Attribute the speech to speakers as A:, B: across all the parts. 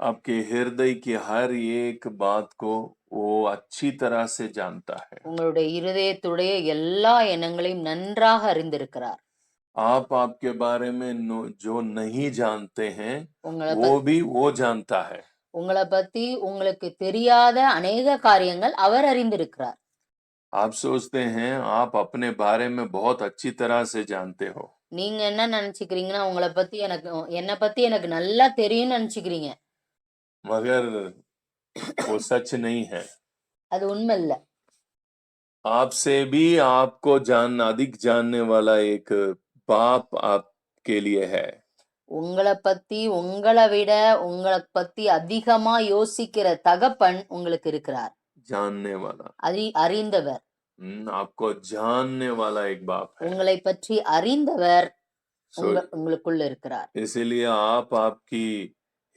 A: आपके हृदय की हर एक बात को वो अच्छी तरह से जानता है
B: உங்களுடைய இருதயத்துடைய எல்லா எண்ணங்களையும் நன்றாக அறிந்திருக்கிறார்
A: आप आपके बारे में नो- जो नहीं जानते हैं
B: உங்களை
A: वो
B: பத்தி
A: भी वो जानता है
B: உங்களை பத்தி உங்களுக்கு தெரியாத அநேக காரியங்கள் அவர் அறிந்திருக்கிறார்
A: आप सोचते हैं आप अपने बारे में बहुत अच्छी तरह से जानते हो
B: நீங்க என்ன நினைச்சுக்கிறீங்கன்னா உங்களை பத்தி எனக்கு என்னை பத்தி எனக்கு நல்லா தெரியும்னு நினைச்சுக்கிறீங்க
A: मगर वो सच नहीं है
B: அது உண்மை இல்ல
A: आपसे भी आपको जान अधिक जानने वाला एक बाप आपके लिए है
B: உங்களை பத்தி உங்களை விட உங்களை பத்தி அதிகமா யோசிக்கிற தகப்பன் உங்களுக்கு இருக்கிறார்
A: जानने वाला
B: அறி அறிந்தவர்
A: हम्म, आपको जानने वाला एक बाप है
B: உங்களை பற்றி அறிந்தவர்
A: सो
B: உங்க உங்களுக்குள்ள இருக்கிறார்
A: इसीलिए आप आपकी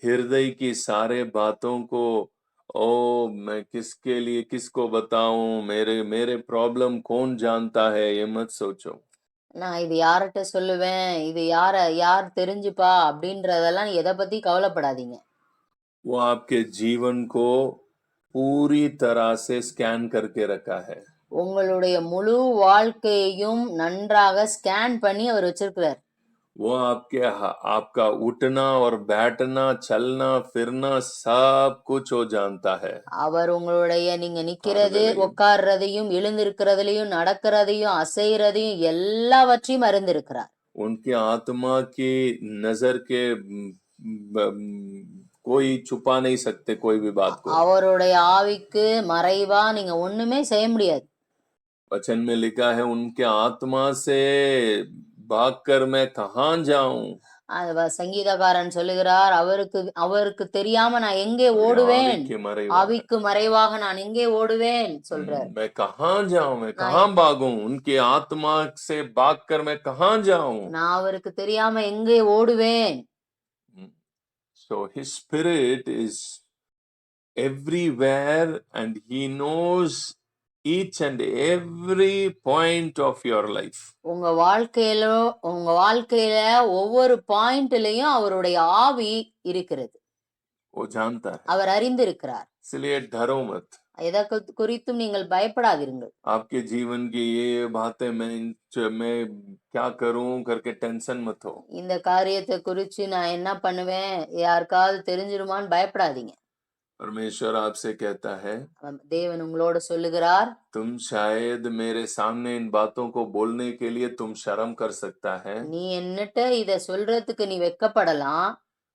A: हृदय की सारे बातों को ओ मैं किसके लिए किसको बताऊं मेरे मेरे प्रॉब्लम कौन जानता है ये मत सोचो
B: நான் இது யார்கிட்ட சொல்லுவேன் இது யார யார் தெரிஞ்சுப்பா அப்படின்றதெல்லாம் எதை பத்தி கவலைப்படாதீங்க
A: वो आपके जीवन को पूरी तरह से स्कैन करके रखा है
B: உங்களுடைய முழு வாழ்க்கையையும் நன்றாக ஸ்கேன் பண்ணி அவர் வச்சிருக்கிறார்
A: वो आपके आपका उठना और बैठना चलना फिरना सब कुछ वो जानता है
B: அவர் உங்களுடைய நீங்க நிக்கிறது
A: ஆறுதலையும்.
B: உட்கார்றதையும் எழுந்திருக்கிறதுலையும் நடக்கிறதையும் அசைறதையும் எல்லாவற்றையும் அறிந்திருக்கிறார்
A: उनकी आत्मा की नजर के म, ब- कोई छुपा नहीं सकते कोई भी बात को
B: அவருடைய ஆவிக்கு மறைவா நீங்க ஒண்ணுமே செய்ய முடியாது
A: वचन में लिखा है उनके आत्मा से भागकर मैं कहाँ जाऊं
B: அது வ- சங்கீதக்காரன் சொல்லுகிறார் அவருக்கு அவருக்கு தெரியாம நான் எங்கே
A: मेरे
B: ஓடுவேன்
A: आवे के मरेवा
B: ஆவிக்கு மறைவாக நான் எங்கே ஓடுவேன் சொல்றார்
A: हम्म, मैं कहाँ जाऊं मैं
B: நான்
A: कहाँ भागूं उनके आत्मा से भागकर मैं कहाँ जाऊं
B: நான் அவருக்கு தெரியாம எங்கே ஓடுவேன்
A: हम्म, so his spirit is everywhere and he knows each and every point of your life
B: உங்க வாழ்க்கையில உங்க வாழ்க்கையில ஒவ்வொரு பாயிண்ட்லயும் அவருடைய ஆவி இருக்கிறது
A: वो जानता है
B: அவர் அறிந்திருக்கிறார்
A: इसलिए डरो मत
B: எதை குறி- குறித்தும் நீங்கள் பயப்படாதிருங்கள்
A: आपके जीवन की ये ये बातें मैं इन- मैं क्या करूं करके टेंशन मत हो
B: இந்த காரியத்தை குறிச்சு நான் என்ன பண்ணுவேன் யாருக்காவது தெரிஞ்சிருமான்னு பயப்படாதீங்க
A: परमेश्वर आपसे कहता है
B: அவன் தேவன் உங்களோட சொல்லுகிறார்
A: तुम शायद मेरे सामने इन बातों को बोलने के लिए तुम शर्म कर सकता है
B: நீ என்னட்ட இத சொல்றதுக்கு நீ வெக்கப்படலாம்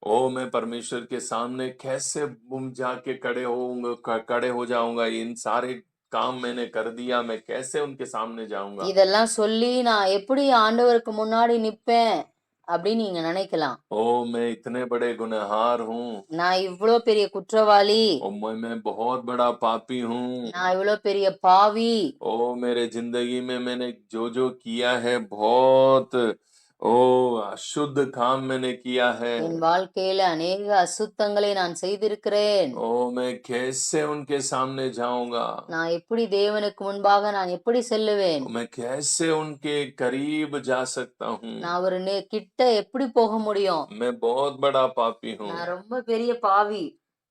A: ओ मैं परमेश्वर के सामने कैसे तुम जाके खड़े होऊंगा क- खड़े हो जाऊंगा इन सारे काम मैंने कर दिया मैं कैसे उनके सामने जाऊंगा
B: இதெல்லாம் சொல்லி நான் எப்படி ஆண்டவருக்கு முன்னாடி நிப்பேன் அப்படின்னு நீங்க நினைக்கலாம்
A: ओ मैं इतने बड़े गुनहगार हूँ
B: நான் இவ்ளோ பெரிய குற்றவாளி
A: ओ मैं मैं बहुत बड़ा पापी हूँ
B: நான் இவ்ளோ பெரிய பாவி
A: ओ मेरे जिंदगी में मैंने जो जो किया है बहुत ओ अशुद्ध काम मैंने किया है
B: என் வாழ்க்கையில அநேக அசுத்தங்களை நான் செய்திருக்கிறேன்
A: ओ मैं कैसे उनके सामने जाऊंगा
B: நான் எப்படி தேவனுக்கு முன்பாக நான் எப்படி செல்லுவேன்
A: मैं कैसे उनके करीब जा सकता हूँ
B: நான் ஒரு நே- கிட்ட எப்படி போக முடியும்
A: मैं बहुत बड़ा पापी हूँ
B: நான் ரொம்ப பெரிய பாவி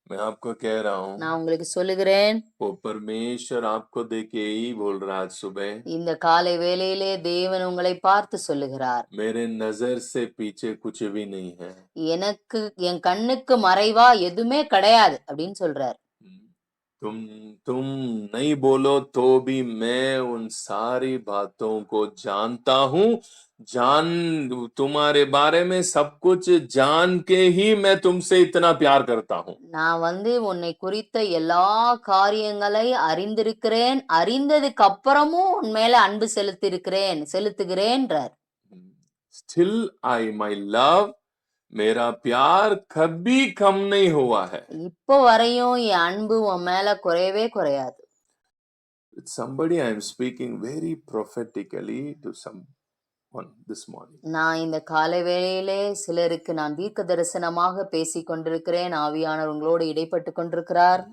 A: मैं आपको कह रहा हूँ
B: நான் உங்களுக்கு சொல்லுகிறேன்
A: वो परमेश्वर आपको देके यही बोल रहा आज सुबह
B: இந்த காலை வேளையிலே தேவன் உங்களை பார்த்து சொல்லுகிறார்
A: मेरे नजर से पीछे कुछ भी नहीं है
B: எனக்கு என் கண்ணுக்கு மறைவா எதுவுமே கிடையாது அப்படின்னு சொல்றார்
A: तुम तुम नहीं बोलो तो भी मैं उन सारी बातों को जानता हूँ जान तुम्हारे बारे में सब कुछ जान के ही मैं तुमसे इतना प्यार करता हूँ
B: நான் வந்து உன்னை குறித்த எல்லா காரியங்களை அறிந்திருக்கிறேன் அறிந்ததுக்கு அப்புறமும் உன் மேல அன்பு செலுத்திருக்கிறேன் செலுத்துகிறேன்றார்
A: स्टिल आई माई लव मेरा प्यार कभी कम नहीं हुआ है
B: இப்போ வரையும் என் அன்பு உன் மேல குறையவே குறையாது
A: With somebody I am speaking very prophetically to someone this morning.
B: நான் இந்த காலை வேளையிலே சிலருக்கு நான் தீர்க்க தரிசனமாக பேசிக் கொண்டிருக்கிறேன் ஆவியானவர் உங்களோடு இடைப்பட்டு கொண்டிருக்கிறார்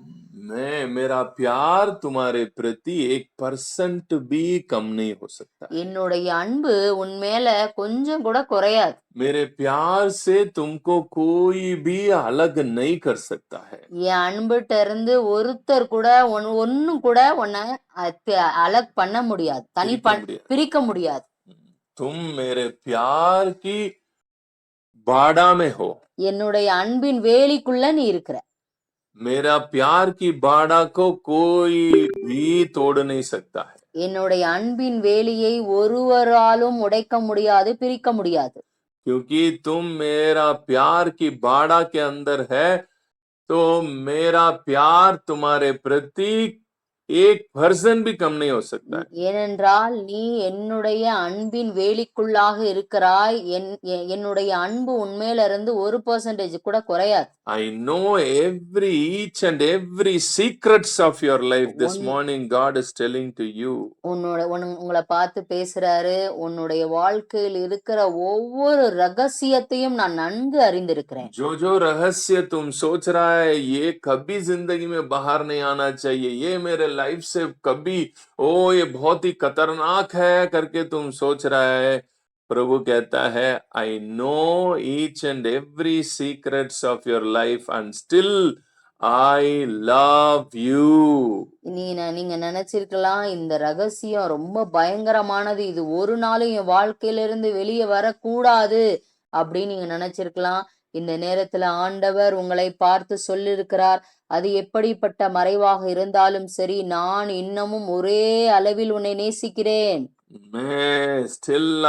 A: मैं मेरा प्यार तुम्हारे प्रति एक परसेंट भी कम नहीं हो सकता
B: என்னுடைய அன்பு உன் மேல கொஞ்சம் கூட குறையாது
A: मेरे प्यार से तुमको कोई भी अलग नहीं कर सकता है
B: என் அன்புட்ட இருந்து ஒருத்தர் கூட ஒன் ஒன்னும் கூட உன்னை அலக் பண்ண முடியாது தனி
A: பிரிக்க
B: பண்
A: முடியாது.
B: பிரிக்க முடியாது
A: तुम मेरे प्यार की बाड़ा में हो
B: என்னுடைய அன்பின் வேலிக்குள்ள நீ இருக்கிற
A: मेरा प्यार की बाड़ा को कोई भी तोड़ नहीं सकता है
B: என்னுடைய அன்பின் வேலியை ஒருவராலும் உடைக்க முடியாது பிரிக்க முடியாது
A: क्योंकि तुम मेरा प्यार की बाड़ा के अंदर है तो मेरा प्यार तुम्हारे प्रति एक परसेंट भी कम नहीं हो सकता है
B: ஏனென்றால் நீ என்னுடைய அன்பின் வேலிக்குள்ளாக இருக்கிறாய் என் எ- என்னுடைய அன்பு உண்மையில இருந்து ஒரு பெர்சன்டேஜ் கூட குறையாது
A: I know every each and every secrets of your life. This
B: One-
A: morning, God is telling to you.
B: உன்னோட உன்- உங்களை பார்த்து பேசுறாரு உன்னுடைய வாழ்க்கையில் இருக்கிற ஒவ்வொரு ரகசியத்தையும் நான் நன்கு அறிந்திருக்கிறேன்
A: जो जो रहस्य तुम सोच रहा है ये कभी जिंदगी में बाहर नहीं आना चाहिए ये मेरे लाइफ से कभी ओ ये बहुत ही खतरनाक है करके तुम सोच रहा है प्रभु कहता है I know each and every secrets of your life and still I love you
B: நீ ந- நீங்க நினைச்சிருக்கலாம் இந்த ரகசியம் ரொம்ப பயங்கரமானது இது ஒரு நாளும் என் வாழ்க்கையில இருந்து வெளியே வரக்கூடாது அப்படின்னு நீங்க நினைச்சிருக்கலாம் இந்த நேரத்துல ஆண்டவர் உங்களை பார்த்து சொல்லியிருக்கிறார் அது எப்படிப்பட்ட மறைவாக இருந்தாலும் சரி நான் இன்னமும் ஒரே அளவில் உன்னை நேசிக்கிறேன். ஸ்டில்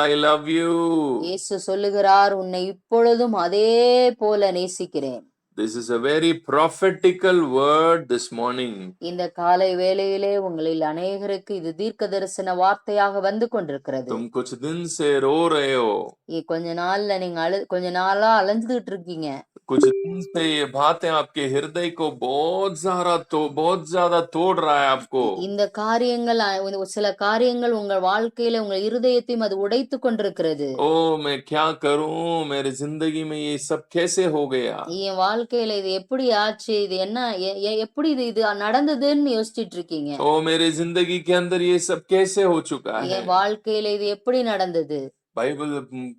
B: சொல்லுகிறார் உன்னை இப்பொழுதும் அதே போல நேசிக்கிறேன்.
A: This is a very prophetical word this morning.
B: இந்த காலை வேளையிலே உங்களில் அநேகருக்கு இது தீர்க்க தரிசன வார்த்தையாக வந்து கொண்டிருக்கிறது
A: तुम कुछ दिन से रो रहे हो
B: இ- கொஞ்ச நாள்ல நீங்க அழு கொஞ்ச நாளா அலைஞ்சுகிட்டு இருக்கீங்க
A: कुछ दिन से ये बातें आपके हृदय को बहुत ज्यादा तो बहुत ज्यादा तोड़ रहा है आपको
B: இந்த காரியங்கள் அ, ஒரு சில காரியங்கள் உங்கள் வாழ்க்கையில உங்கள் இருதயத்தையும் அது உடைத்து கொண்டிருக்கிறது
A: ओ मैं क्या करूं मेरी जिंदगी में ये सब कैसे हो गया
B: என் வாழ்க்கையில இது எப்படி ஆச்சு இது என்ன எ- எ- எப்படி இது இது நடந்ததுன்னு யோசிச்சிட்டு இருக்கீங்க
A: ओ मेरी जिंदगी के अंदर ये सब कैसे हो चुका है
B: என் வாழ்க்கையில இது எப்படி நடந்தது
A: बाइबल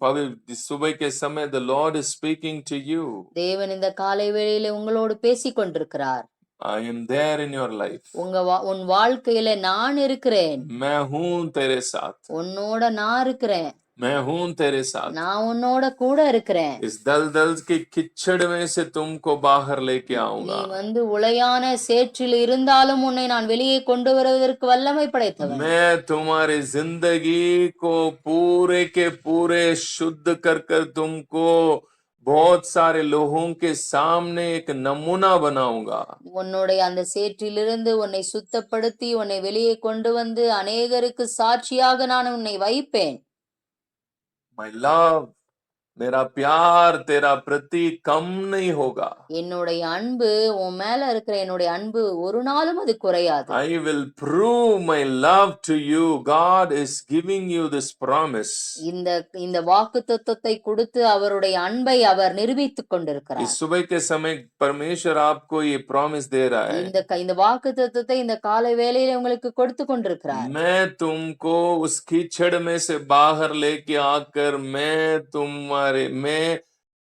A: पवित्र सुबह के समय the lord is speaking to you
B: தேவன் இந்த காலை வேளையில உங்களோடு பேசி கொண்டிருக்கிறார்
A: I am there in your life
B: உங்க வா- உன் வாழ்க்கையில நான் இருக்கிறேன்
A: मैं हूं तेरे साथ
B: உன்னோட நான் இருக்கிறேன்
A: मैं हूं तेरे साथ
B: நான் உன்னோட கூட இருக்கிறேன்
A: इस दलदल के किच्चड़ में से तुमको बाहर लेके
B: நீ
A: आऊंगा
B: வந்து உளையான சேற்றில் இருந்தாலும் உன்னை நான் வெளியே கொண்டு வருவதற்கு வல்லமை படைத்தவன்
A: मैं तुम्हारी जिंदगी को पूरे के पूरे शुद्ध कर कर तुमको बहुत सारे लोगों के सामने एक नमूना बनाऊंगा
B: உன்னுடைய அந்த சேற்றிலிருந்து உன்னை சுத்தப்படுத்தி உன்னை வெளியே கொண்டு வந்து அநேகருக்கு சாட்சியாக நான் உன்னை வைப்பேன்
A: my love मेरा प्यार तेरा प्रति कम नहीं होगा
B: என்னுடைய அன்பு உன் மேல இருக்கிற என்னுடைய அன்பு ஒரு நாளும் அது குறையாது
A: I will prove my love to you. God is giving you this promise.
B: இந்த இந்த வாக்கு தத்துவத்தை கொடுத்து அவருடைய அன்பை அவர் நிரூபித்துக் கொண்டிருக்கிறார்
A: इस सुबह के समय परमेश्वर आपको ये प्रॉमिस दे रहा है
B: இந்த க- இந்த வாக்கு தத்துவத்தை இந்த காலை வேளையில உங்களுக்கு கொடுத்து கொண்டிருக்கிறார்
A: मैं तुमको उस कीचड़ में से बाहर लेके आकर मैं तुम्हारे मैं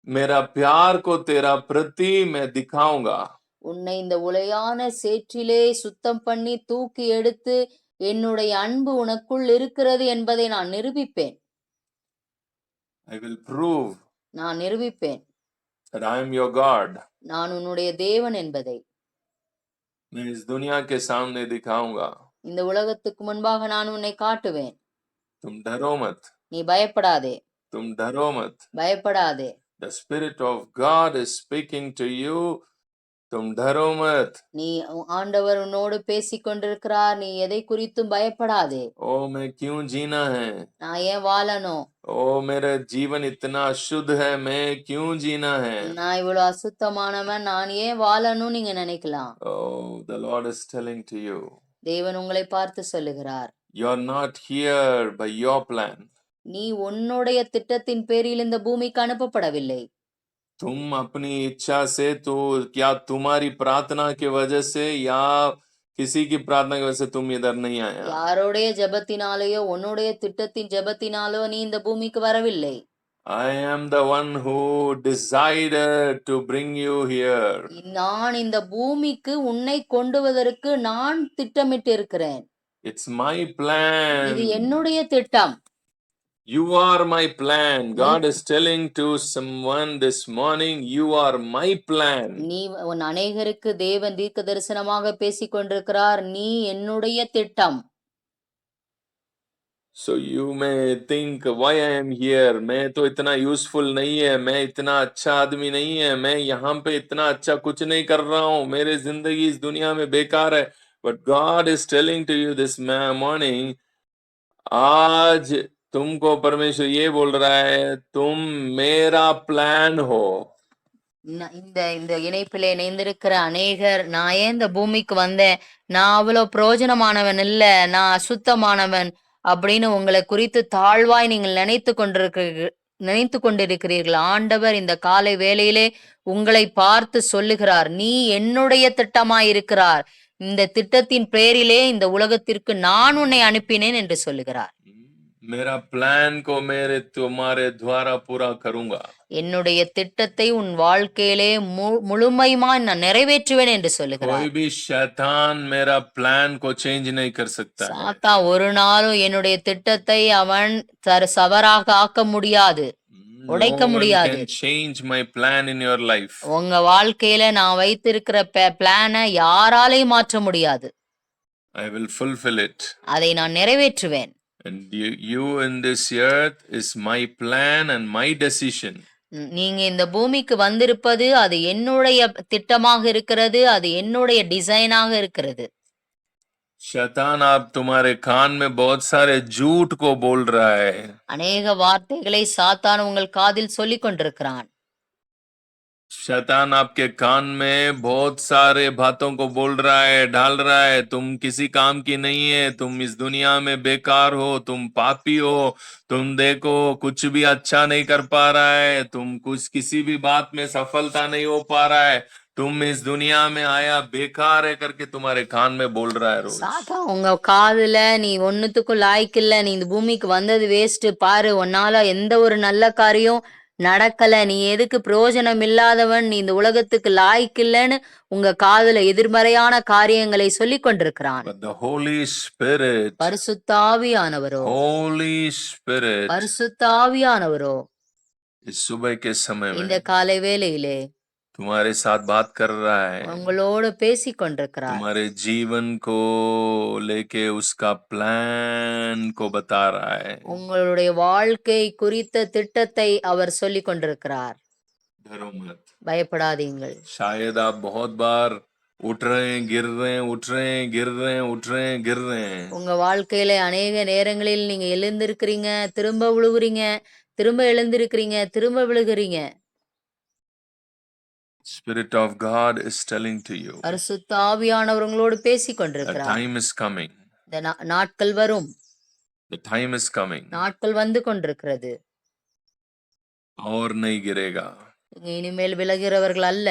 A: मेरा प्यार को तेरा प्रति मैं दिखाऊंगा
B: உன்னை இந்த உளையான சேற்றிலே சுத்தம் பண்ணி தூக்கி எடுத்து என்னுடைய அன்பு உனக்குள் இருக்கிறது என்பதை நான் நிரூபிப்பேன்
A: I will prove
B: நான் நிரூபிப்பேன்
A: that I am your God.
B: நான் உன்னுடைய தேவன் என்பதை
A: मैं इस दुनिया के सामने दिखाऊंगा
B: இந்த உலகத்துக்கு முன்பாக நான் உன்னை காட்டுவேன்
A: तुम डरो मत
B: நீ பயப்படாதே
A: तुम डरो मत
B: பயப்படாதே
A: The Spirit of God is speaking to you. तुम डरो मत
B: நீ ஆண்டவர் உன்னோடு பேசிக் கொண்டிருக்கிறார் நீ எதை குறித்தும் பயப்படாதே
A: ओ मैं क्यों जीना है
B: நான் ஏன் வாழணும்
A: ओ मेरा जीवन इतना शुद्ध है मैं क्यों जीना है
B: நான் இவ்வளவு அசுத்தமானவன் நான் ஏன் வாழணும் நீங்க நினைக்கலாம்
A: Oh, the Lord is telling to you,
B: தேவன் உங்களை பார்த்து சொல்லுகிறார்
A: you're not here by your plan.
B: நீ உன்னுடைய திட்டத்தின் பேரில் இந்த பூமிக்கு அனுப்பப்படவில்லை
A: तुम अपनी इच्छा से तो क्या तुम्हारी प्रार्थना की वजह से या किसी की प्रार्थना की वजह से तुम इधर नहीं आया
B: யாருடைய ஜெபத்தினாலேயோ உன்னுடைய திட்டத்தின் ஜெபத்தினாலோ நீ இந்த பூமிக்கு வரவில்லை
A: I am the one who decided to bring you here.
B: நான் இந்த பூமிக்கு உன்னை கொண்டுவதற்கு நான் திட்டமிட்டு இருக்கிறேன்
A: It's my
B: இது
A: plan.
B: என்னுடைய திட்டம்
A: You are my plan.
B: நீ
A: God is telling to someone this morning, You are my plan.
B: நீ உன் அநேகருக்கு தேவன் தீர்க்க தரிசனமாக பேசிக் கொண்டிருக்கிறார் நீ என்னுடைய திட்டம்
A: So you may think why I am here. मैं तो इतना यूजफुल नहीं है मैं इतना अच्छा आदमी नहीं है मैं यहाँ पे इतना अच्छा कुछ नहीं कर रहा हूँ मेरे जिंदगी इस दुनिया में बेकार है but God is telling to you this morning आज तुमको परमेश्वर ये बोल रहा है तुम मेरा प्लान हो
B: ந- இந்த இந்த இணைப்பிலே இணைந்திருக்கிற அநேகர் நான் ஏன் இந்த பூமிக்கு வந்தேன் நான் அவ்வளவு பிரயோஜனமானவன் இல்ல நான் அசுத்தமானவன் அப்படின்னு உங்களை குறித்து தாழ்வாய் நீங்கள் நினைத்து கொண்டிருக்கிறீர்கள் நினைத்து கொண்டிருக்கிறீர்கள் ஆண்டவர் இந்த காலை வேளையிலே உங்களை பார்த்து சொல்லுகிறார் நீ என்னுடைய திட்டமாயிருக்கிறார் இந்த திட்டத்தின் பேரிலே இந்த உலகத்திற்கு நான் உன்னை அனுப்பினேன் என்று சொல்லுகிறார்
A: मेरा प्लान को मेरे तुम्हारे द्वारा पूरा करूंगा
B: என்னுடைய திட்டத்தை உன் வாழ்க்கையிலே மு- முழுமையுமாய் நான் நிறைவேற்றுவேன் என்று சொல்லுகிறார்
A: कोई भी शैतान मेरा प्लान को चेंज नहीं कर सकता है
B: சாத்தா ஒரு நாளும் என்னுடைய திட்டத்தை அவன் தர சவறாக ஆக்க முடியாது
A: No
B: உடைக்க
A: one
B: முடியாது
A: can change my plan in your life.
B: உங்க வாழ்க்கையில நான் வைத்திருக்கிற பிளானை யாராலையும் மாற்ற முடியாது
A: I will fulfill it.
B: அதை நான் நிறைவேற்றுவேன்
A: And you, you in this earth is my plan and my decision.
B: ம், நீங்க இந்த பூமிக்கு வந்திருப்பது அது என்னுடைய திட்டமாக இருக்கிறது அது என்னுடைய டிசைனாக இருக்கிறது
A: शैतान आप तुम्हारे कान में बहुत सारे झूठ को बोल रहा है
B: அநேக வார்த்தைகளை சாத்தான் உங்கள் காதில் சொல்லிக் கொண்டிருக்கிறான்
A: शैतान आपके कान में बहुत सारे बातों को बोल रहा है डाल रहा है तुम किसी काम की नहीं है तुम इस दुनिया में बेकार हो तुम पापी हो तुम देखो कुछ भी अच्छा नहीं कर पा रहा है तुम कुछ किसी भी बात में सफलता नहीं हो पा रहा है तुम इस दुनिया में आया बेकार है करके तुम्हारे कान में बोल रहा है रोज
B: சாத்தா உங்க காதுல நீ ஒண்ணுத்துக்கும் லாய்க்கில்ல நீ இந்த பூமிக்கு வந்தது வேஸ்ட் பாரு உன்னால எந்த ஒரு நல்ல காரியம் நடக்கல நீ எதுக்கு பிரயோஜனம் இல்லாதவன் நீ இந்த உலகத்துக்கு லாய்க்கில்லைன்னு உங்க காதுல எதிர்மறையான காரியங்களை சொல்லி கொண்டிருக்கிறான். பரிசுத்தாவியானவரோ?
A: ஹோலி
B: பரிசுத்தாவியானவரோ? இந்த காலை வேலையிலே
A: तुम्हारे साथ बात कर रहा है
B: உங்களோடு பேசிக் கொண்டிருக்கிறார்
A: तुम्हारे जीवन को लेके उसका प्लान को बता रहा है
B: உங்களுடைய வாழ்க்கை குறித்த திட்டத்தை அவர் சொல்லிக் கொண்டிருக்கிறார்
A: डरो मत
B: பயப்படாதீங்கள்
A: शायद आप बहुत बार उठ रहे हैं गिर रहे हैं उठ रहे हैं गिर रहे हैं उठ रहे हैं गिर रहे हैं
B: உங்க வாழ்க்கையில அநேக நேரங்களில் நீங்க எழுந்திருக்கிறீங்க திரும்ப விழுகுறீங்க திரும்ப எழுந்திருக்கிறீங்க திரும்ப விழுகுறீங்க
A: Spirit of God is telling to you
B: பரிசுத்த ஆவியானவர்களோடு பேசிக்
A: the
B: கொண்டிருக்கிறார்
A: time is coming.
B: இந்த நா- நாட்கள் வரும்
A: The time is coming.
B: நாட்கள் வந்து கொண்டிருக்கிறது
A: और नहीं गिरेगा
B: நீங்க இனிமேல் விலகிறவர்கள் அல்ல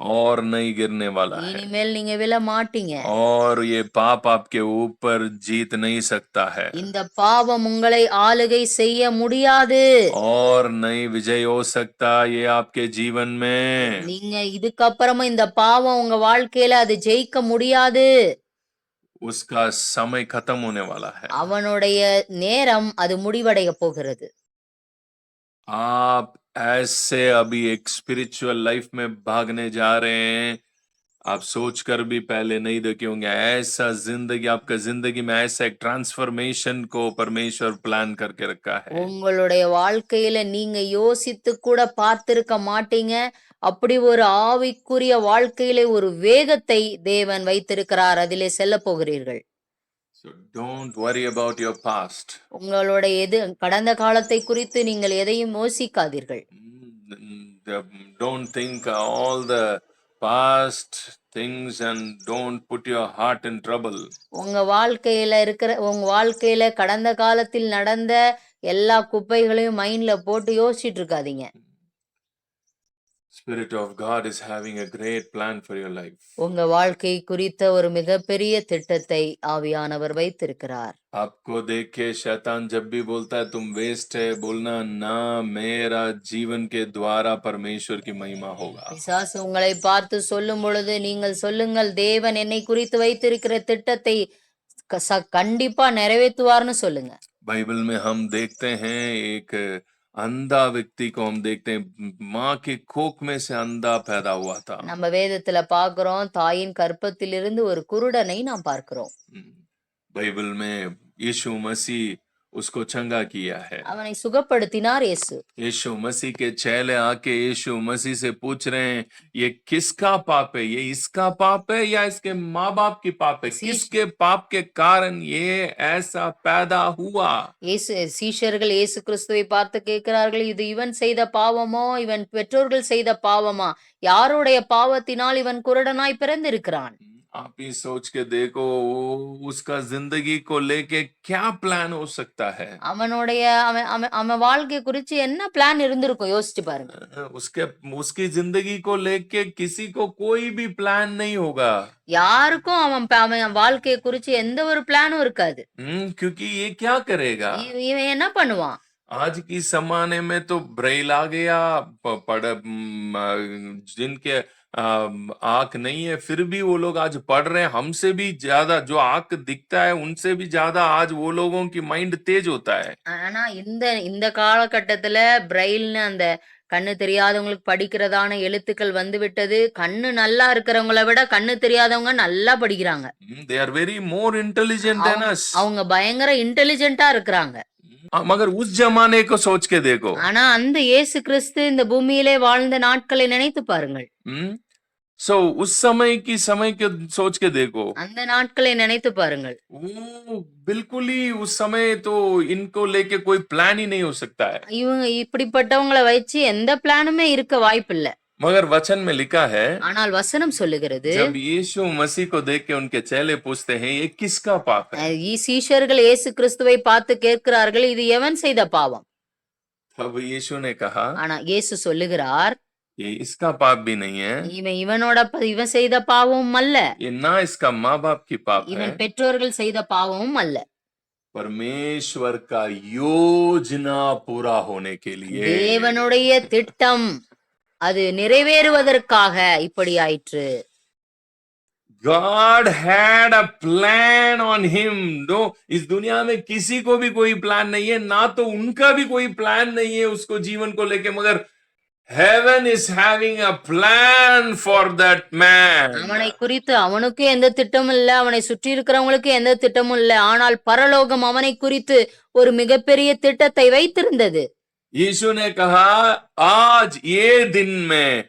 A: और नहीं गिरने वाला है
B: இனிமேல் நீங்க விழ மாட்டீங்க
A: और ये पाप आपके ऊपर जीत नहीं सकता है
B: இந்த பாவம் உங்களை ஆளுகை செய்ய முடியாது
A: और नहीं विजय हो सकता ये आपके जीवन में
B: நீங்க இதுக்கப்புறமா இந்த பாவம் உங்க வாழ்க்கையில அது ஜெயிக்க முடியாது
A: उसका समय खत्म होने वाला है
B: அவனுடைய நேரம் அது முடிவடைய போகிறது
A: आप ऐसे अभी एक स्पिरिचुअल लाइफ में भागने जा रहे हैं आप सोच कर भी पहले नहीं देखे होंगे ऐसा जिंदगी आपका जिंदगी में ऐसा एक ट्रांसफॉर्मेशन को परमेश्वर प्लान करके रखा है
B: உங்களுடைய வாழ்க்கையில நீங்க யோசித்து கூட பார்த்திருக்க மாட்டீங்க அப்படி ஒரு ஆவிக்குரிய வாழ்க்கையிலே ஒரு வேகத்தை தேவன் வைத்திருக்கிறார் அதிலே செல்ல போகிறீர்கள்
A: So don't worry about your past.
B: உங்களுடைய எது கடந்த காலத்தை குறித்து நீங்கள் எதையும் யோசிக்காதீர்கள்
A: Mm, the- Don't think all the past things and don't put your heart in trouble.
B: உங்க வாழ்க்கையில இருக்கிற உங்க வாழ்க்கையில கடந்த காலத்தில் நடந்த எல்லா குப்பைகளையும் மைண்ட்ல போட்டு யோசிச்சுட்டு இருக்காதீங்க
A: Spirit of God is having a great plan for your life.
B: உங்க வாழ்க்கை குறித்த ஒரு மிகப்பெரிய திட்டத்தை ஆவியானவர் வைத்திருக்கிறார்
A: आपको देख के शैतान जब भी बोलता है तुम वेस्ट है बोलना ना मेरा जीवन के द्वारा परमेश्वर की महिमा होगा
B: பிசாசு உங்களை பார்த்து சொல்லும் பொழுது நீங்கள் சொல்லுங்கள் தேவன் என்னை குறித்து வைத்திருக்கிற திட்டத்தை க- ச- கண்டிப்பா நிறைவேற்றுவார்னு சொல்லுங்க
A: बाइबल में हम देखते हैं एक अंधा व्यक्ति को हम देखते हैं माँ के कोख में से अंधा पैदा हुआ था
B: நம்ம வேதத்துல பார்க்கிறோம் தாயின் கற்பத்திலிருந்து ஒரு குருடனை நாம் பார்க்கிறோம்
A: हम्म, बाइबल में यीशु मसीह उसको चंगा किया है
B: அவனை சுகப்படுத்தினார் இயேசு
A: यीशु मसीह के चेले आके यीशु मसीह से पूछ रहे हैं ये किसका पाप है ये इसका पाप है या इसके माँ बाप की पाप है
B: सी-
A: किसके पाप के कारण ये ऐसा पैदा हुआ
B: இயேசு சீஷர்கள் இயேசு கிறிஸ்துவை பார்த்து கேட்கிறார்கள் இது இவன் செய்த பாவமோ இவன் பெற்றோர்கள் செய்த பாவமா யாருடைய பாவத்தினால் இவன் குருடனாய் பிறந்திருக்கிறான்
A: आप ही सोच के देखो वो- उसका जिंदगी को लेके क्या प्लान हो सकता है
B: அவனுடைய அவன் அவன் அவன் வாழ்க்கை குறிச்சு என்ன பிளான் இருந்திருக்கும் யோசிச்சு பாருங்க
A: उसके उसकी जिंदगी को लेके किसी को कोई भी प्लान नहीं होगा
B: யாருக்கும் அவன் ப- அவன் வாழ்க்கையை குறிச்சு எந்த ஒரு பிளானும் இருக்காது
A: हम्म, क्योंकि ये क्या करेगा
B: இவ- இவன் என்ன பண்ணுவான்
A: आज की जमाने में तो ब्रेल आ गया प- पढ़ म, जिनके अम, आंख नहीं है फिर भी वो लोग आज पढ़ रहे हैं हमसे भी ज्यादा जो आंख दिखता है उनसे भी ज्यादा आज वो लोगों की माइंड तेज होता है
B: ஆனா இந்த இந்த காலகட்டத்துல பிரெயில்னு அந்த கண்ணு தெரியாதவங்களுக்கு படிக்கிறதான எழுத்துக்கள் வந்து விட்டது கண்ணு நல்லா இருக்கிறவங்கள விட கண்ணு தெரியாதவங்க நல்லா படிக்கிறாங்க
A: they are very more intelligent than us
B: அவங்க பயங்கர இன்டெலிஜென்ட்டா இருக்கிறாங்க
A: मगर उस जमाने को सोच के देखो
B: ஆனா அந்த இயேசு கிறிஸ்து இந்த பூமியிலே வாழ்ந்த நாட்களை நினைத்து பாருங்கள்
A: सो उस समय की समय के सोच के देखो
B: அந்த நாட்களை நினைத்து பாருங்கள்
A: वो बिल्कुल ही उस समय तो इनको लेके कोई प्लान ही नहीं हो सकता है
B: இவங்க இப்படிப்பட்டவங்களை வச்சு எந்த பிளானுமே இருக்க வாய்ப்பில்ல
A: मगर वचन में लिखा है
B: ஆனால் வசனம் சொல்லுகிறது
A: जब यीशु मसीह को देख के उनके चेले पूछते हैं ये किसका पाप है
B: அஹ் ஈ- சீஷர்கள் இயேசு கிறிஸ்துவை பார்த்து கேட்கிறார்கள் இது எவன் செய்த பாவம்
A: तब यीशु ने कहा
B: ஆனா இயேசு சொல்லுகிறார்
A: ये इसका पाप भी नहीं है
B: இவன் இவனோட ப- இவன் செய்த பாவமும் அல்ல
A: ये ना इसका माँ बाप की पाप है
B: இவன் பெற்றோர்கள் செய்த பாவமும் அல்ல
A: परमेश्वर का योजना पूरा होने के लिए
B: தேவனுடைய திட்டம் அது நிறைவேறுவதற்காக இப்படி ஆயிற்று
A: God had a plan on him. No, इस दुनिया में किसी को भी कोई प्लान नहीं है ना तो उनका भी कोई प्लान नहीं है उसको जीवन को लेके मगर heaven is having a plan for that man.
B: அவனை குறித்து அவனுக்கு எந்த திட்டமும் இல்ல அவனை சுற்றி இருக்கிறவங்களுக்கு எந்த திட்டமும் இல்ல ஆனால் பரலோகம் அவனை குறித்து ஒரு மிகப்பெரிய திட்டத்தை வைத்திருந்தது
A: यीशु ने कहा आज ये दिन में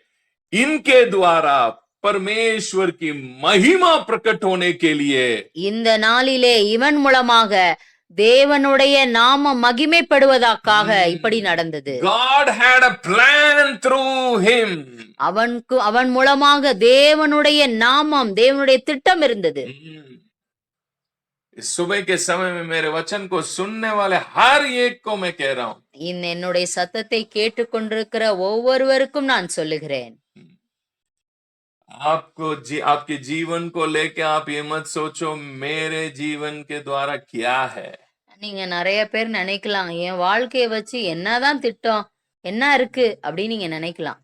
A: इनके द्वारा परमेश्वर की महिमा प्रकट होने के लिए
B: இந்த நாளிலே இவன் மூலமாக தேவனுடைய நாம மகிமைப்படுவதற்காக இப்படி நடந்தது
A: God had a plan through him.
B: அவனுக்கு அவன் மூலமாக தேவனுடைய நாமம் தேவனுடைய திட்டம் இருந்தது
A: हम्म। इस सुबह के समय में मेरे वचन को सुनने वाले हर एक को मैं कह रहा हूं
B: இந்த என்னுடைய சத்தத்தை கேட்டுக்கொண்டிருக்கிற ஒவ்வொருவருக்கும் நான் சொல்லுகிறேன்
A: आपको जी, आपके जीवन को लेके आप ये मत सोचो मेरे जीवन के द्वारा क्या है
B: நீங்க நிறைய பேர் நினைக்கலாம் என் வாழ்க்கைய வச்சு என்னதான் திட்டம் என்ன இருக்கு அப்படின்னு நீங்க நினைக்கலாம்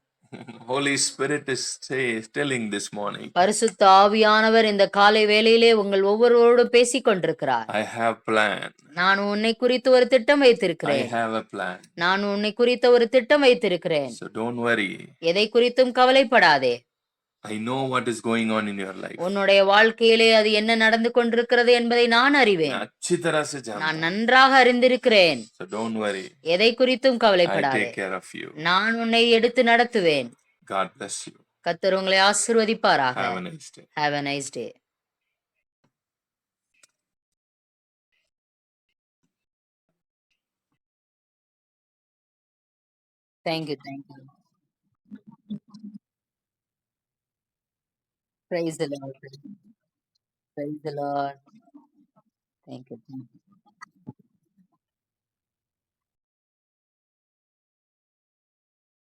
A: Holy Spirit is say, telling this morning,
B: பரிசுத்த ஆவியானவர் இந்த காலை வேளையிலே உங்கள் ஒவ்வொருவரோடும் பேசிக் கொண்டிருக்கிறார்
A: I have plan.
B: நான் உன்னை குறித்து ஒரு திட்டம்
A: I
B: வைத்திருக்கிறேன்
A: have a plan.
B: நான் உன்னை குறித்த ஒரு திட்டம் வைத்திருக்கிறேன்
A: So don't worry.
B: எதை குறித்தும் கவலைப்படாதே
A: I know what is going on in your life.
B: உன்னுடைய வாழ்க்கையிலே அது என்ன நடந்து கொண்டிருக்கிறது என்பதை நான்
A: मैं
B: அறிவேன்
A: अच्छी तरह से जानता
B: நான்
A: हूं.
B: நன்றாக அறிந்திருக்கிறேன்
A: So don't worry.
B: எதை குறித்தும்
A: I
B: கவலைப்படாதே
A: take care of you.
B: நான் உன்னை எடுத்து நடத்துவேன்
A: God bless you.
B: கத்தர் உங்களை ஆசிர்வதிப்பாராக
A: Have a nice day.
B: Have a nice day thank you thank you Praise the Lord. Praise the Lord. Thank you. Thank you.